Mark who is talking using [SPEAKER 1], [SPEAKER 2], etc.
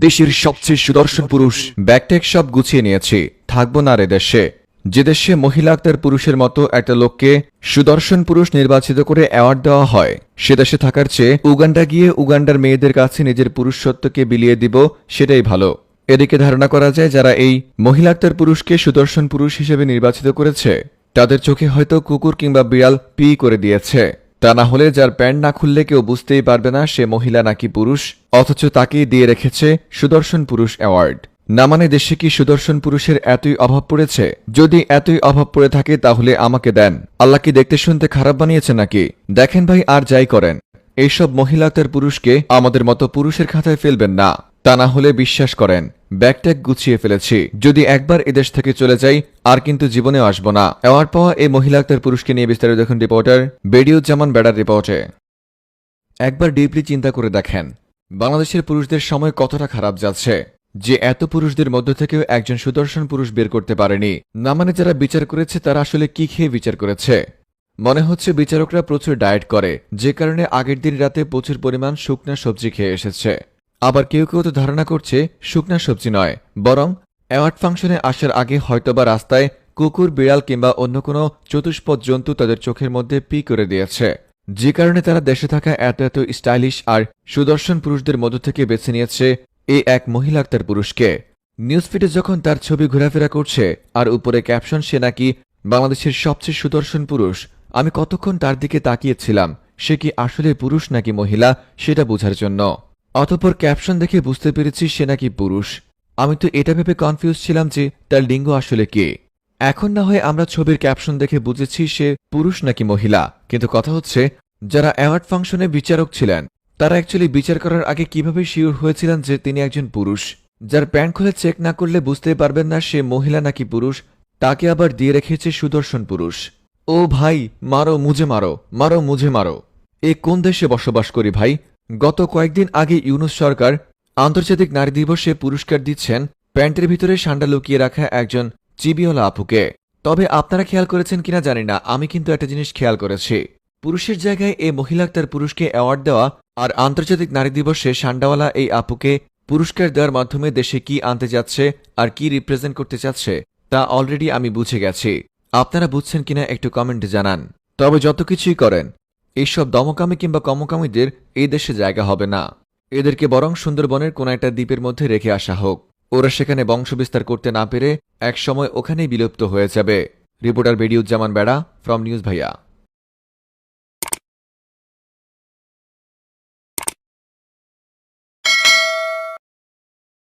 [SPEAKER 1] দেশের সবচেয়ে সুদর্শন পুরুষ ব্যাকটেক সব গুছিয়ে নিয়েছি। থাকব না রে দেশে। যে দেশে মহিলা আক্তার পুরুষের মতো একটা লোককে সুদর্শন পুরুষ নির্বাচিত করে অ্যাওয়ার্ড দেওয়া হয়, সে দেশে থাকার চেয়ে উগান্ডা গিয়ে উগান্ডার মেয়েদের কাছে নিজের পুরুষত্বকে বিলিয়ে দিব, সেটাই ভালো। এদিকে ধারণা করা যায় যারা এই মহিলা আক্তার পুরুষকে সুদর্শন পুরুষ হিসেবে নির্বাচিত করেছে, তাদের চোখে হয়তো কুকুর কিংবা বিড়াল পি করে দিয়েছে। তা না হলে যার প্যান্ট না খুললে কেউ বুঝতেই পারবে না সে মহিলা নাকি পুরুষ, অথচ তাকেই দিয়ে রেখেছে সুদর্শন পুরুষ অ্যাওয়ার্ড। না মানে দেশে কি সুদর্শন পুরুষের এতই অভাব পড়েছে? যদি এতই অভাব পড়ে থাকে তাহলে আমাকে দেন। আল্লাহ কি দেখতে শুনতে খারাপ বানিয়েছে নাকি? দেখেন ভাই আর যাই করেন। এইসব মহিলাদের পুরুষকে আমাদের মতো পুরুষের খাতায় ফেলবেন না। তা না হলে বিশ্বাস করেন, ব্যাগট্যাগ গুছিয়ে ফেলেছি। যদি একবার এদেশ থেকে চলে যাই আর কিন্তু জীবনেও আসব না। অ্যাওয়ার্ড পাওয়া এই মহিলা আক্তার পুরুষকে নিয়ে বিস্তারিত দেখুন রিপোর্টার বেডিউজ্জামান বেড়ার রিপোর্টে। একবার ডিপলি চিন্তা করে দেখেন, বাংলাদেশের পুরুষদের সময় কতটা খারাপ যাচ্ছে, যে এত পুরুষদের মধ্য থেকেও একজন সুদর্শন পুরুষ বের করতে পারেনি। না মানে যারা বিচার করেছে, তারা আসলে কি খেয়ে বিচার করেছে? মনে হচ্ছে বিচারকরা প্রচুর ডায়েট করে, যে কারণে আগের দিন রাতে প্রচুর পরিমাণ শুকনা সবজি খেয়ে এসেছে। আবার কেউ কেউ তো ধারণা করছে, শুকনা সবজি নয়, বরং অ্যাওয়ার্ড ফাংশনে আসার আগে হয়তোবা রাস্তায় কুকুর, বিড়াল কিংবা অন্য কোনো চতুষ্পদ জন্তু তাদের চোখের মধ্যে পি করে দিয়েছে। যে কারণে তারা দেশে থাকা এত এত স্টাইলিশ আর সুদর্শন পুরুষদের মধ্য থেকে বেছে নিয়েছে এই এক মহিলা তার পুরুষকে। নিউজ ফিডে যখন তার ছবি ঘোরাফেরা করছে আর উপরে ক্যাপশন, সে নাকি বাংলাদেশের সবচেয়ে সুদর্শন পুরুষ। আমি কতক্ষণ তার দিকে তাকিয়েছিলাম, সে কি আসলে পুরুষ নাকি মহিলা, সেটা বোঝার জন্য। অতপর ক্যাপশন দেখে বুঝতে পেরেছি সে নাকি পুরুষ। আমি তো এটা ভেবে কনফিউজ ছিলাম যে তার লিঙ্গ আসলে কে। এখন না হয় আমরা ছবির ক্যাপশন দেখে বুঝেছি সে পুরুষ নাকি মহিলা। কিন্তু কথা হচ্ছে, যারা অ্যাওয়ার্ড ফাংশনে বিচারক ছিলেন, তারা অ্যাকচুয়ালি বিচার করার আগে কীভাবে শিওর হয়েছিলেন যে তিনি একজন পুরুষ? যার প্যান্ট খুলে চেক না করলে বুঝতেই পারবেন না সে মহিলা নাকি পুরুষ, তাকে আবার দিয়ে রেখেছে সুদর্শন পুরুষ। ও ভাই, মারো, মুজে মারো মারো মুঝে মারো। এ কোন দেশে বসবাস করি ভাই? গত কয়েকদিন আগে ইউনুস সরকার আন্তর্জাতিক নারী দিবসে পুরস্কার দিচ্ছেন প্যান্টের ভিতরে সান্ডা লুকিয়ে রাখা একজন চিবিওলা আপুকে। তবে আপনারা খেয়াল করেছেন কিনা জানি না, আমি কিন্তু একটা জিনিস খেয়াল করেছি। পুরুষের জায়গায় এই মহিলা তার পুরুষকে অ্যাওয়ার্ড দেওয়া আর আন্তর্জাতিক নারী দিবসে সান্ডাওয়ালা এই আপুকে পুরস্কার দেওয়ার মাধ্যমে দেশে কি আনতে যাচ্ছে আর কি রিপ্রেজেন্ট করতে চাচ্ছে, তা অলরেডি আমি বুঝে গেছি। আপনারা বুঝছেন কিনা একটু কমেন্টে জানান। তবে যত কিছুই করেন এইসব দমকামী কিংবা কমকামীদের এই দেশে জায়গা হবে না। এদেরকে বরং সুন্দরবনের কোন একটা দ্বীপের মধ্যে রেখে আসা হোক। ওরা সেখানে বংশবিস্তার করতে না পেরে একসময় ওখানেই বিলুপ্ত হয়ে যাবে। রিপোর্টার বেডিউজ্জামান বেড়া, ফ্রম নিউজ ভাইয়া।